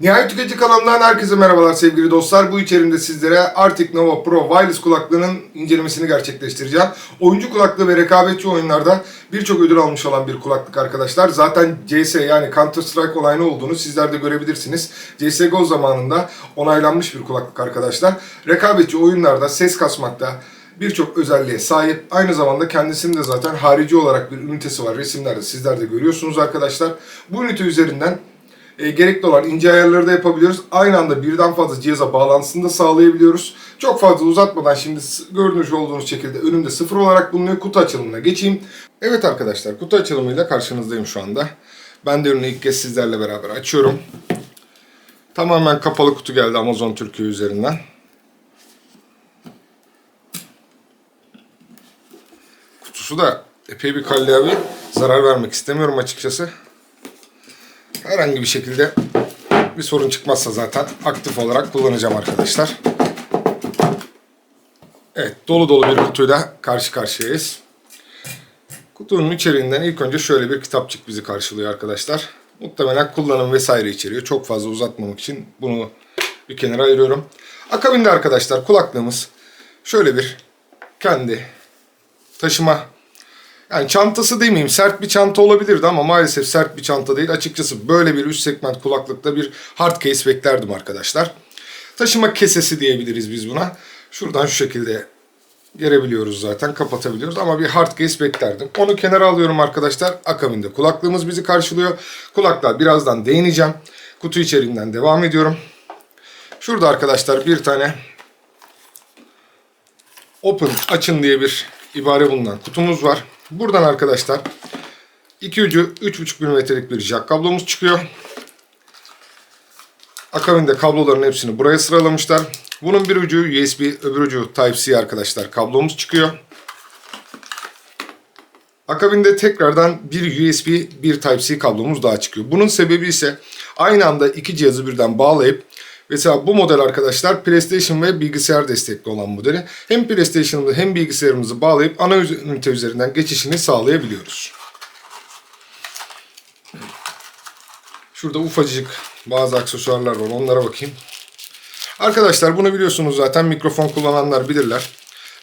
Nihayet Tüketici kanalından herkese merhabalar sevgili dostlar. Bu içerimde sizlere Arctic Nova Pro Wireless kulaklığının incelemesini gerçekleştireceğim. Oyuncu kulaklığı ve rekabetçi oyunlarda birçok ödül almış olan bir kulaklık arkadaşlar. Zaten CS yani Counter Strike olayını olduğunu sizler de görebilirsiniz. CSGO zamanında onaylanmış bir kulaklık arkadaşlar. Rekabetçi oyunlarda ses kasmakta, birçok özelliğe sahip. Aynı zamanda kendisinin de zaten harici olarak bir ünitesi var. Resimlerde sizler de görüyorsunuz arkadaşlar. Bu ünite üzerinden e, gerekli olan ince ayarları da yapabiliyoruz. Aynı anda birden fazla cihaza bağlantısını da sağlayabiliyoruz. Çok fazla uzatmadan şimdi görmüş olduğunuz şekilde önümde sıfır olarak bulunuyor. Kutu açılımına geçeyim. Evet arkadaşlar kutu açılımıyla karşınızdayım şu anda. Ben de ürünü ilk kez sizlerle beraber açıyorum. Tamamen kapalı kutu geldi Amazon Türkiye üzerinden. Kutusu da epey bir kalli abi. Zarar vermek istemiyorum açıkçası. Herhangi bir şekilde bir sorun çıkmazsa zaten aktif olarak kullanacağım arkadaşlar. Evet dolu dolu bir kutuyla karşı karşıyayız. Kutunun içeriğinden ilk önce şöyle bir kitapçık bizi karşılıyor arkadaşlar. Muhtemelen kullanım vesaire içeriyor. Çok fazla uzatmamak için bunu bir kenara ayırıyorum. Akabinde arkadaşlar kulaklığımız şöyle bir kendi taşıma yani çantası demeyeyim sert bir çanta olabilirdi ama maalesef sert bir çanta değil. Açıkçası böyle bir üst segment kulaklıkta bir hard case beklerdim arkadaşlar. Taşıma kesesi diyebiliriz biz buna. Şuradan şu şekilde gerebiliyoruz zaten kapatabiliyoruz ama bir hard case beklerdim. Onu kenara alıyorum arkadaşlar. Akabinde kulaklığımız bizi karşılıyor. Kulaklığa birazdan değineceğim. Kutu içeriğinden devam ediyorum. Şurada arkadaşlar bir tane open açın diye bir ibare bulunan kutumuz var. Buradan arkadaşlar iki ucu 3.5 mm'lik bir jack kablomuz çıkıyor. Akabinde kabloların hepsini buraya sıralamışlar. Bunun bir ucu USB, öbür ucu Type-C arkadaşlar kablomuz çıkıyor. Akabinde tekrardan bir USB, bir Type-C kablomuz daha çıkıyor. Bunun sebebi ise aynı anda iki cihazı birden bağlayıp Mesela bu model arkadaşlar PlayStation ve bilgisayar destekli olan modeli. Hem PlayStation'ımızı hem bilgisayarımızı bağlayıp ana ünite üzerinden geçişini sağlayabiliyoruz. Şurada ufacık bazı aksesuarlar var onlara bakayım. Arkadaşlar bunu biliyorsunuz zaten mikrofon kullananlar bilirler.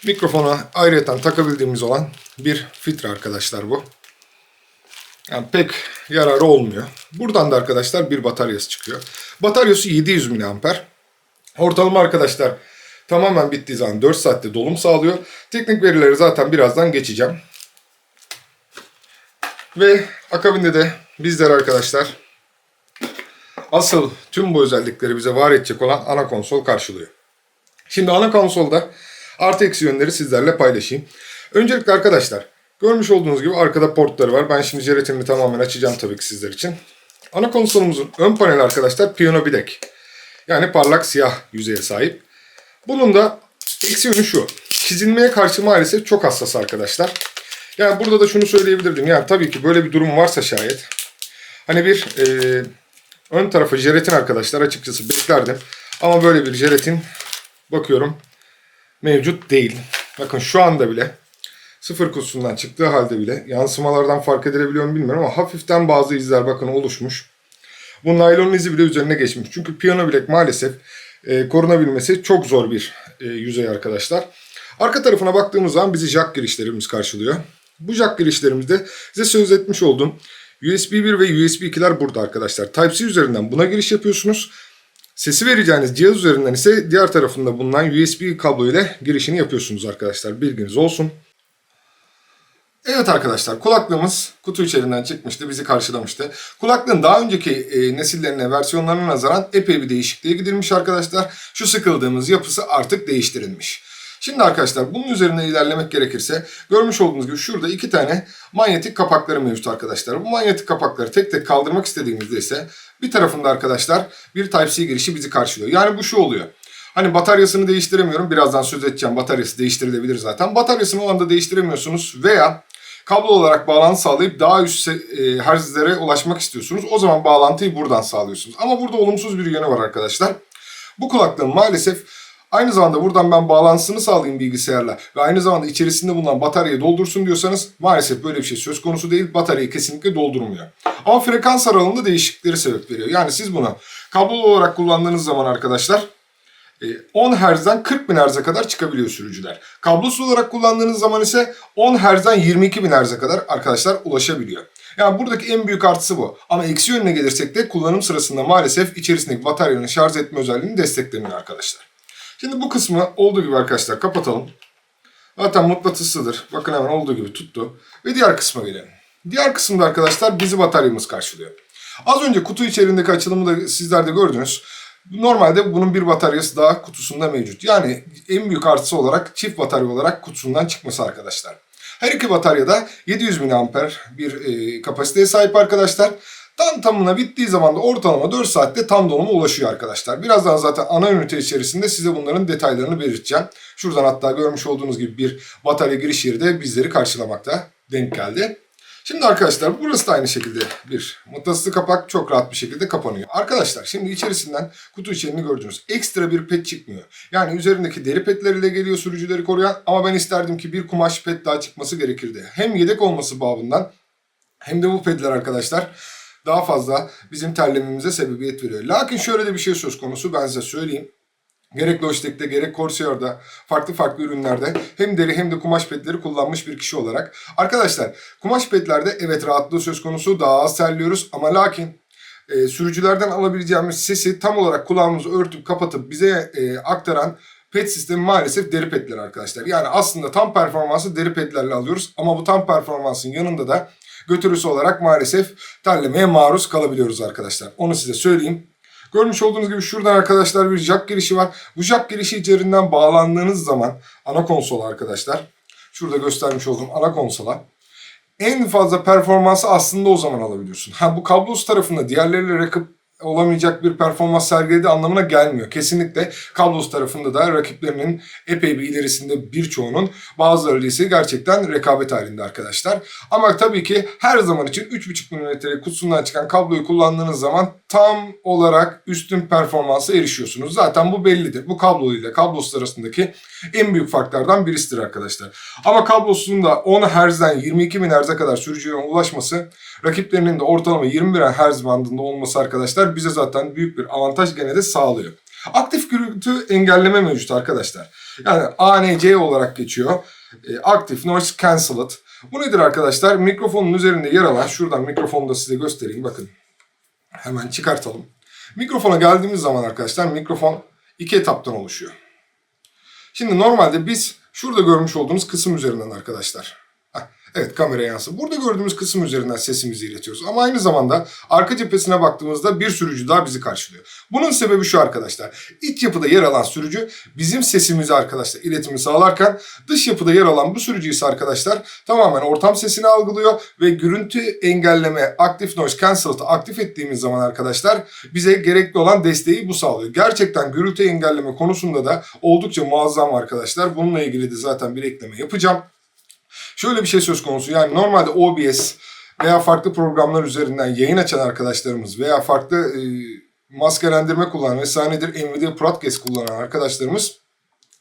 Mikrofona ayrıyeten takabildiğimiz olan bir filtre arkadaşlar bu. Yani pek yararı olmuyor. Buradan da arkadaşlar bir bataryası çıkıyor. Bataryası 700 mAh. Ortalama arkadaşlar tamamen bittiği zaman 4 saatte dolum sağlıyor. Teknik verileri zaten birazdan geçeceğim. Ve akabinde de bizler arkadaşlar asıl tüm bu özellikleri bize var edecek olan ana konsol karşılıyor. Şimdi ana konsolda artı eksi yönleri sizlerle paylaşayım. Öncelikle arkadaşlar görmüş olduğunuz gibi arkada portları var. Ben şimdi jelatinini tamamen açacağım tabii ki sizler için. Ana konsolumuzun ön paneli arkadaşlar piyano bilek. Yani parlak siyah yüzeye sahip. Bunun da eksi yönü şu. Çizilmeye karşı maalesef çok hassas arkadaşlar. Yani burada da şunu söyleyebilirdim. Yani tabii ki böyle bir durum varsa şayet. Hani bir e, ön tarafı jelatin arkadaşlar açıkçası beklerdim. Ama böyle bir jelatin bakıyorum mevcut değil. Bakın şu anda bile sıfır kutusundan çıktığı halde bile yansımalardan fark edilebiliyor mu bilmiyorum ama hafiften bazı izler bakın oluşmuş. Bu naylon izi bile üzerine geçmiş. Çünkü piyano bilek maalesef e, korunabilmesi çok zor bir e, yüzey arkadaşlar. Arka tarafına baktığımız zaman bizi jack girişlerimiz karşılıyor. Bu jack girişlerimizde size söz etmiş olduğum USB 1 ve USB 2'ler burada arkadaşlar. Type-C üzerinden buna giriş yapıyorsunuz. Sesi vereceğiniz cihaz üzerinden ise diğer tarafında bulunan USB kablo ile girişini yapıyorsunuz arkadaşlar. Bilginiz olsun. Evet arkadaşlar kulaklığımız kutu içerisinden çıkmıştı bizi karşılamıştı. Kulaklığın daha önceki e, nesillerine versiyonlarına nazaran epey bir değişikliğe gidilmiş arkadaşlar. Şu sıkıldığımız yapısı artık değiştirilmiş. Şimdi arkadaşlar bunun üzerine ilerlemek gerekirse görmüş olduğunuz gibi şurada iki tane manyetik kapakları mevcut arkadaşlar. Bu manyetik kapakları tek tek kaldırmak istediğimizde ise bir tarafında arkadaşlar bir Type-C girişi bizi karşılıyor. Yani bu şu oluyor. Hani bataryasını değiştiremiyorum. Birazdan söz edeceğim. Bataryası değiştirilebilir zaten. Bataryasını o anda değiştiremiyorsunuz veya kablo olarak bağlantı sağlayıp daha üst e, herzlere ulaşmak istiyorsunuz. O zaman bağlantıyı buradan sağlıyorsunuz. Ama burada olumsuz bir yönü var arkadaşlar. Bu kulaklığın maalesef Aynı zamanda buradan ben bağlantısını sağlayayım bilgisayarla ve aynı zamanda içerisinde bulunan bataryayı doldursun diyorsanız maalesef böyle bir şey söz konusu değil. Bataryayı kesinlikle doldurmuyor. Ama frekans aralığında değişiklikleri sebep veriyor. Yani siz bunu kablolu olarak kullandığınız zaman arkadaşlar 10 Hz'den 40 bin Hz'e kadar çıkabiliyor sürücüler. Kablosuz olarak kullandığınız zaman ise 10 Hz'den 22 bin Hz'e kadar arkadaşlar ulaşabiliyor. Yani buradaki en büyük artısı bu. Ama eksi yönüne gelirsek de kullanım sırasında maalesef içerisindeki bataryanın şarj etme özelliğini desteklemiyor arkadaşlar. Şimdi bu kısmı olduğu gibi arkadaşlar kapatalım. Zaten mıknatıslıdır. Bakın hemen olduğu gibi tuttu. Ve diğer kısma gelelim. Diğer kısımda arkadaşlar bizi bataryamız karşılıyor. Az önce kutu içerisindeki açılımı da sizler de gördünüz. Normalde bunun bir bataryası daha kutusunda mevcut. Yani en büyük artısı olarak çift batarya olarak kutusundan çıkması arkadaşlar. Her iki batarya da 700 mAh bir e, kapasiteye sahip arkadaşlar. Tam tamına bittiği zaman da ortalama 4 saatte tam donuma ulaşıyor arkadaşlar. Birazdan zaten ana ünite içerisinde size bunların detaylarını belirteceğim. Şuradan hatta görmüş olduğunuz gibi bir batarya giriş yeri de bizleri karşılamakta denk geldi. Şimdi arkadaşlar burası da aynı şekilde bir mıknatıslı kapak çok rahat bir şekilde kapanıyor. Arkadaşlar şimdi içerisinden kutu içeriğini gördünüz. Ekstra bir pet çıkmıyor. Yani üzerindeki deri petleriyle geliyor sürücüleri koruyan ama ben isterdim ki bir kumaş pet daha çıkması gerekirdi. Hem yedek olması babından hem de bu pedler arkadaşlar daha fazla bizim terlememize sebebiyet veriyor. Lakin şöyle de bir şey söz konusu ben size söyleyeyim. Gerek Logitech'te gerek Corsair'da farklı farklı ürünlerde hem deri hem de kumaş pedleri kullanmış bir kişi olarak. Arkadaşlar kumaş pedlerde evet rahatlığı söz konusu daha az terliyoruz ama lakin e, sürücülerden alabileceğimiz sesi tam olarak kulağımızı örtüp kapatıp bize e, aktaran pet sistemi maalesef deri pedler arkadaşlar. Yani aslında tam performansı deri pedlerle alıyoruz ama bu tam performansın yanında da götürüsü olarak maalesef terlemeye maruz kalabiliyoruz arkadaşlar. Onu size söyleyeyim. Görmüş olduğunuz gibi şuradan arkadaşlar bir jack girişi var. Bu jack girişi üzerinden bağlandığınız zaman ana konsola arkadaşlar. Şurada göstermiş olduğum ana konsola. En fazla performansı aslında o zaman alabiliyorsun. Ha bu kablosuz tarafında diğerleriyle rakip olamayacak bir performans sergilediği anlamına gelmiyor. Kesinlikle kablosuz tarafında da rakiplerinin epey bir ilerisinde birçoğunun bazıları ise gerçekten rekabet halinde arkadaşlar. Ama tabii ki her zaman için 3.5 mm kutusundan çıkan kabloyu kullandığınız zaman tam olarak üstün performansa erişiyorsunuz. Zaten bu bellidir. Bu kablo ile kablosuz arasındaki en büyük farklardan birisidir arkadaşlar. Ama kablosuzun da 10 Hz'den 22 bin Hz'e kadar sürücüye ulaşması rakiplerinin de ortalama 21 Hz bandında olması arkadaşlar bize zaten büyük bir avantaj gene de sağlıyor. Aktif gürültü engelleme mevcut arkadaşlar. Yani ANC olarak geçiyor. E, Active Noise Cancelled. Bu nedir arkadaşlar? Mikrofonun üzerinde yer alan, şuradan mikrofonu da size göstereyim bakın. Hemen çıkartalım. Mikrofona geldiğimiz zaman arkadaşlar mikrofon iki etaptan oluşuyor. Şimdi normalde biz şurada görmüş olduğunuz kısım üzerinden arkadaşlar. Evet kamera yansın. Burada gördüğümüz kısım üzerinden sesimizi iletiyoruz. Ama aynı zamanda arka cephesine baktığımızda bir sürücü daha bizi karşılıyor. Bunun sebebi şu arkadaşlar. İç yapıda yer alan sürücü bizim sesimizi arkadaşlar iletimi sağlarken dış yapıda yer alan bu sürücü ise arkadaşlar tamamen ortam sesini algılıyor ve gürültü engelleme Active Noise Cancelled'ı aktif ettiğimiz zaman arkadaşlar bize gerekli olan desteği bu sağlıyor. Gerçekten gürültü engelleme konusunda da oldukça muazzam arkadaşlar. Bununla ilgili de zaten bir ekleme yapacağım. Şöyle bir şey söz konusu yani normalde OBS veya farklı programlar üzerinden yayın açan arkadaşlarımız veya farklı e, maskelendirme kullanan vesairedir Nvidia Broadcast kullanan arkadaşlarımız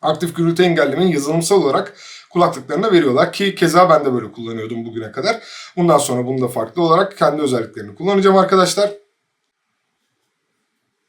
aktif gürültü engellemeyi yazılımsal olarak kulaklıklarına veriyorlar ki keza ben de böyle kullanıyordum bugüne kadar. Bundan sonra bunu da farklı olarak kendi özelliklerini kullanacağım arkadaşlar.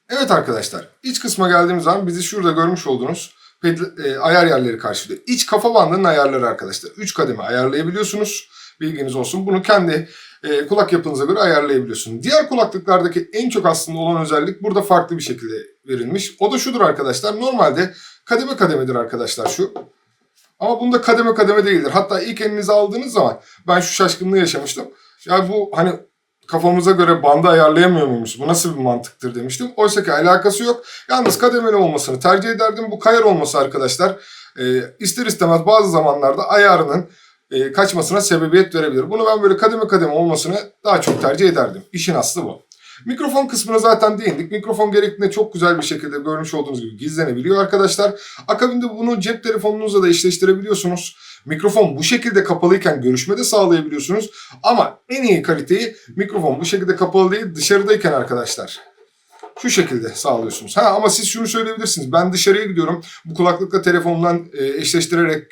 Evet arkadaşlar iç kısma geldiğimiz zaman bizi şurada görmüş olduğunuz ped- e, ayar yerleri karşılıyor. İç kafa bandının ayarları arkadaşlar. 3 kademe ayarlayabiliyorsunuz. Bilginiz olsun. Bunu kendi e, kulak yapınıza göre ayarlayabiliyorsunuz. Diğer kulaklıklardaki en çok aslında olan özellik burada farklı bir şekilde verilmiş. O da şudur arkadaşlar. Normalde kademe kademedir arkadaşlar şu. Ama bunda kademe kademe değildir. Hatta ilk elinize aldığınız zaman ben şu şaşkınlığı yaşamıştım. Ya bu hani kafamıza göre bandı ayarlayamıyor muymuş? Bu nasıl bir mantıktır demiştim. Oysa ki alakası yok. Yalnız kademeli olmasını tercih ederdim. Bu kayar olması arkadaşlar e, ister istemez bazı zamanlarda ayarının e, kaçmasına sebebiyet verebilir. Bunu ben böyle kademe kademe olmasını daha çok tercih ederdim. İşin aslı bu. Mikrofon kısmına zaten değindik. Mikrofon gerektiğinde çok güzel bir şekilde görmüş olduğunuz gibi gizlenebiliyor arkadaşlar. Akabinde bunu cep telefonunuzla da eşleştirebiliyorsunuz. Mikrofon bu şekilde kapalıyken görüşme de sağlayabiliyorsunuz. Ama en iyi kaliteyi mikrofon bu şekilde kapalı değil dışarıdayken arkadaşlar Şu şekilde sağlıyorsunuz. Ha ama siz şunu söyleyebilirsiniz. Ben dışarıya gidiyorum. Bu kulaklıkla telefonumdan e, eşleştirerek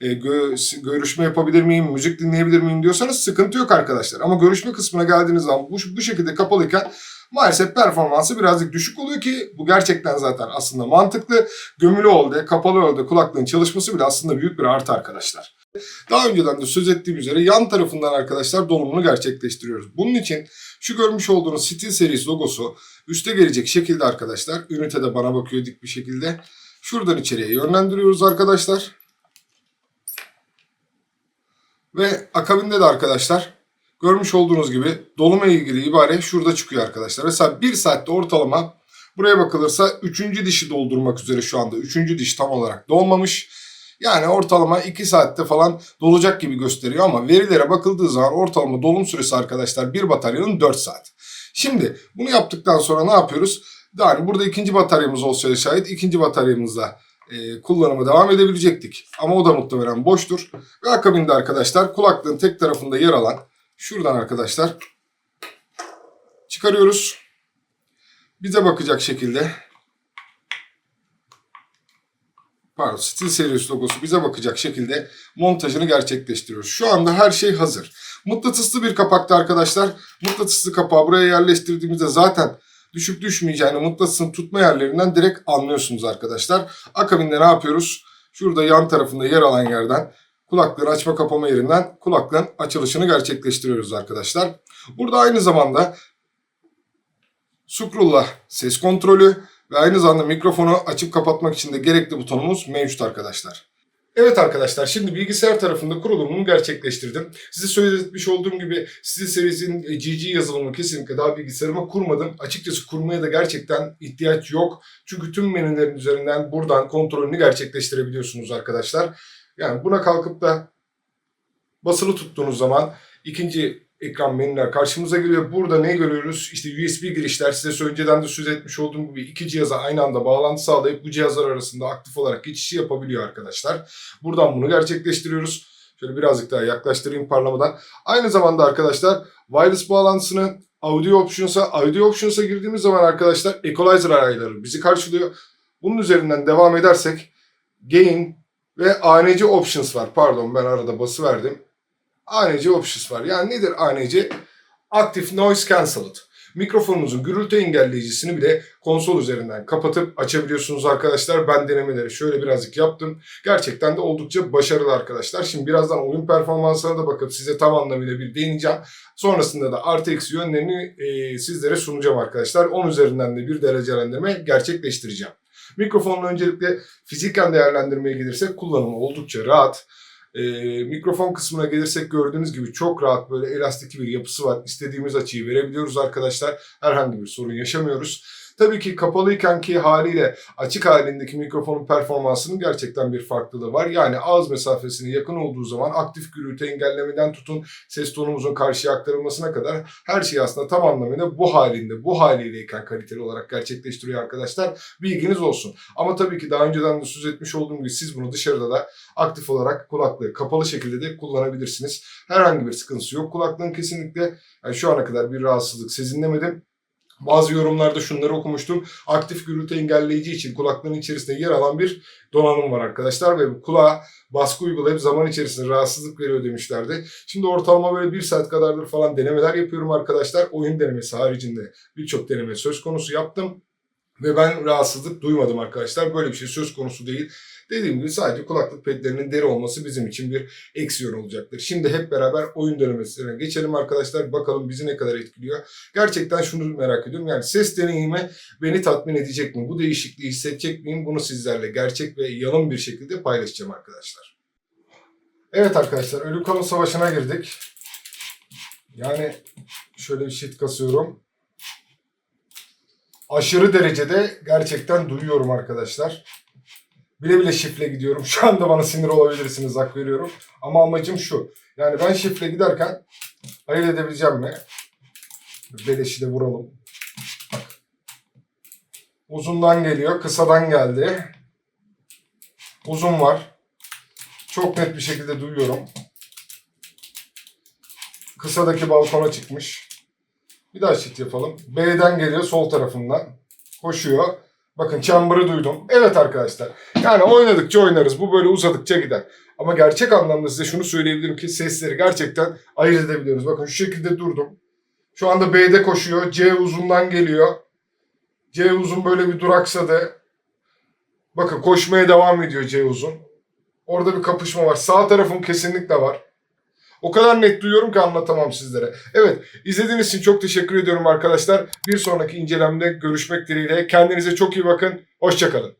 e, gö- görüşme yapabilir miyim, müzik dinleyebilir miyim diyorsanız sıkıntı yok arkadaşlar. Ama görüşme kısmına geldiğiniz zaman bu, bu şekilde kapalıyken maalesef performansı birazcık düşük oluyor ki bu gerçekten zaten aslında mantıklı. Gömülü oldu, kapalı oldu kulaklığın çalışması bile aslında büyük bir artı arkadaşlar. Daha önceden de söz ettiğim üzere yan tarafından arkadaşlar dolumunu gerçekleştiriyoruz. Bunun için şu görmüş olduğunuz Steel Series logosu üste gelecek şekilde arkadaşlar. Ünitede bana bakıyor dik bir şekilde. Şuradan içeriye yönlendiriyoruz arkadaşlar. Ve akabinde de arkadaşlar görmüş olduğunuz gibi doluma ilgili ibare şurada çıkıyor arkadaşlar. Mesela bir saatte ortalama buraya bakılırsa üçüncü dişi doldurmak üzere şu anda. Üçüncü diş tam olarak dolmamış. Yani ortalama 2 saatte falan dolacak gibi gösteriyor ama verilere bakıldığı zaman ortalama dolum süresi arkadaşlar bir bataryanın 4 saat. Şimdi bunu yaptıktan sonra ne yapıyoruz? Yani burada ikinci bataryamız olsaydı şayet ikinci bataryamızla e, kullanıma devam edebilecektik. Ama o da muhtemelen boştur. Ve akabinde arkadaşlar kulaklığın tek tarafında yer alan şuradan arkadaşlar çıkarıyoruz. Bize bakacak şekilde pardon Steel Series logosu bize bakacak şekilde montajını gerçekleştiriyoruz. Şu anda her şey hazır. Mıknatıslı bir kapakta arkadaşlar. Mıknatıslı kapağı buraya yerleştirdiğimizde zaten düşüp düşmeyeceğini mıknatısın tutma yerlerinden direkt anlıyorsunuz arkadaşlar. Akabinde ne yapıyoruz? Şurada yan tarafında yer alan yerden kulaklığın açma kapama yerinden kulaklığın açılışını gerçekleştiriyoruz arkadaşlar. Burada aynı zamanda Scroll'la ses kontrolü ve aynı zamanda mikrofonu açıp kapatmak için de gerekli butonumuz mevcut arkadaşlar. Evet arkadaşlar şimdi bilgisayar tarafında kurulumunu gerçekleştirdim. Size söylemiş olduğum gibi size serisinin GG yazılımını kesinlikle daha bilgisayarıma kurmadım. Açıkçası kurmaya da gerçekten ihtiyaç yok. Çünkü tüm menülerin üzerinden buradan kontrolünü gerçekleştirebiliyorsunuz arkadaşlar. Yani buna kalkıp da basılı tuttuğunuz zaman ikinci ekran menüler karşımıza geliyor. Burada ne görüyoruz? İşte USB girişler size önceden de söz etmiş olduğum gibi iki cihaza aynı anda bağlantı sağlayıp bu cihazlar arasında aktif olarak geçişi yapabiliyor arkadaşlar. Buradan bunu gerçekleştiriyoruz. Şöyle birazcık daha yaklaştırayım parlamadan. Aynı zamanda arkadaşlar wireless bağlantısını audio options'a, audio options'a girdiğimiz zaman arkadaşlar equalizer ayarları bizi karşılıyor. Bunun üzerinden devam edersek gain ve ANC options var. Pardon ben arada bası verdim. ANC options var. Yani nedir ANC? Active Noise Cancelled. Mikrofonunuzun gürültü engelleyicisini bile konsol üzerinden kapatıp açabiliyorsunuz arkadaşlar. Ben denemeleri şöyle birazcık yaptım. Gerçekten de oldukça başarılı arkadaşlar. Şimdi birazdan oyun performansına da bakıp size tam anlamıyla bir değineceğim. Sonrasında da artı eksi yönlerini e, sizlere sunacağım arkadaşlar. 10 üzerinden de bir derecelendirme gerçekleştireceğim. Mikrofonun öncelikle fiziken değerlendirmeye gelirsek kullanımı oldukça rahat. E, mikrofon kısmına gelirsek gördüğünüz gibi çok rahat böyle elastik bir yapısı var. İstediğimiz açıyı verebiliyoruz arkadaşlar. Herhangi bir sorun yaşamıyoruz. Tabii ki kapalıyken ki haliyle açık halindeki mikrofonun performansının gerçekten bir farklılığı var. Yani ağız mesafesine yakın olduğu zaman aktif gürültü engellemeden tutun ses tonumuzun karşıya aktarılmasına kadar her şey aslında tam anlamıyla bu halinde, bu haliyleyken kaliteli olarak gerçekleştiriyor arkadaşlar. Bilginiz olsun. Ama tabii ki daha önceden de söz etmiş olduğum gibi siz bunu dışarıda da aktif olarak kulaklığı kapalı şekilde de kullanabilirsiniz. Herhangi bir sıkıntısı yok. Kulaklığın kesinlikle yani şu ana kadar bir rahatsızlık sezinlemedim. Bazı yorumlarda şunları okumuştum. Aktif gürültü engelleyici için kulaklığın içerisinde yer alan bir donanım var arkadaşlar ve bu kulağa baskı uygulayıp zaman içerisinde rahatsızlık veriyor demişlerdi. Şimdi ortalama böyle bir saat kadardır falan denemeler yapıyorum arkadaşlar. Oyun denemesi haricinde birçok deneme söz konusu yaptım. Ve ben rahatsızlık duymadım arkadaşlar. Böyle bir şey söz konusu değil. Dediğim gibi sadece kulaklık pedlerinin deri olması bizim için bir eksiyon olacaktır. Şimdi hep beraber oyun denemesine geçelim arkadaşlar. Bakalım bizi ne kadar etkiliyor. Gerçekten şunu merak ediyorum. Yani ses deneyimi beni tatmin edecek mi? Bu değişikliği hissedecek miyim? Bunu sizlerle gerçek ve yalın bir şekilde paylaşacağım arkadaşlar. Evet arkadaşlar ölüm kalım savaşına girdik. Yani şöyle bir shit kasıyorum. Aşırı derecede gerçekten duyuyorum arkadaşlar. Bile bile şifle gidiyorum. Şu anda bana sinir olabilirsiniz hak veriyorum. Ama amacım şu. Yani ben şifle giderken ayırt edebileceğim mi? Beleşi de vuralım. Bak. Uzundan geliyor. Kısadan geldi. Uzun var. Çok net bir şekilde duyuyorum. Kısadaki balkona çıkmış. Bir daha şit yapalım. B'den geliyor sol tarafından. koşuyor. Bakın chamber'ı duydum. Evet arkadaşlar. Yani oynadıkça oynarız. Bu böyle uzadıkça gider. Ama gerçek anlamda size şunu söyleyebilirim ki sesleri gerçekten ayırt edebiliyoruz. Bakın şu şekilde durdum. Şu anda B'de koşuyor. C uzundan geliyor. C uzun böyle bir duraksadı. Bakın koşmaya devam ediyor C uzun. Orada bir kapışma var. Sağ tarafım kesinlikle var. O kadar net duyuyorum ki anlatamam sizlere. Evet, izlediğiniz için çok teşekkür ediyorum arkadaşlar. Bir sonraki incelemde görüşmek dileğiyle. Kendinize çok iyi bakın. Hoşçakalın.